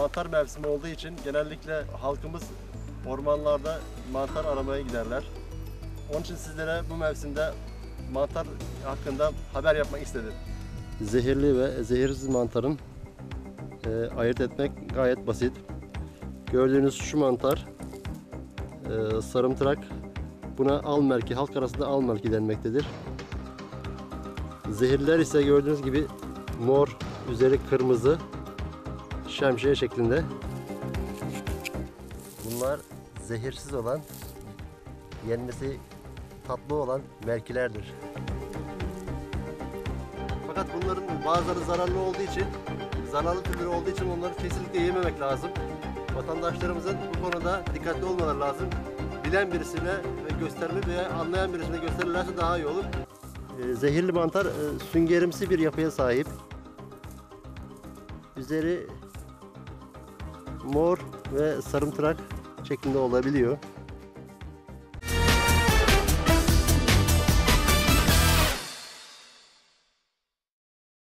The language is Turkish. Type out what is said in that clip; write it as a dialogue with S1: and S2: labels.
S1: mantar mevsimi olduğu için genellikle halkımız ormanlarda mantar aramaya giderler. Onun için sizlere bu mevsimde mantar hakkında haber yapmak istedim. Zehirli ve zehirsiz mantarın e, ayırt etmek gayet basit. Gördüğünüz şu mantar e, sarımtırak. Buna almerki, halk arasında almerki denmektedir. Zehirliler ise gördüğünüz gibi mor, üzeri kırmızı, şemsiye şeklinde. Bunlar zehirsiz olan, yenmesi tatlı olan merkilerdir. Fakat bunların bazıları zararlı olduğu için, zararlı türleri olduğu için onları kesinlikle yememek lazım. Vatandaşlarımızın bu konuda dikkatli olmaları lazım. Bilen birisine ve gösterme veya anlayan birisine gösterirlerse daha iyi olur. Ee, Zehirli mantar e, süngerimsi bir yapıya sahip. Üzeri mor ve sarımtırak şeklinde olabiliyor.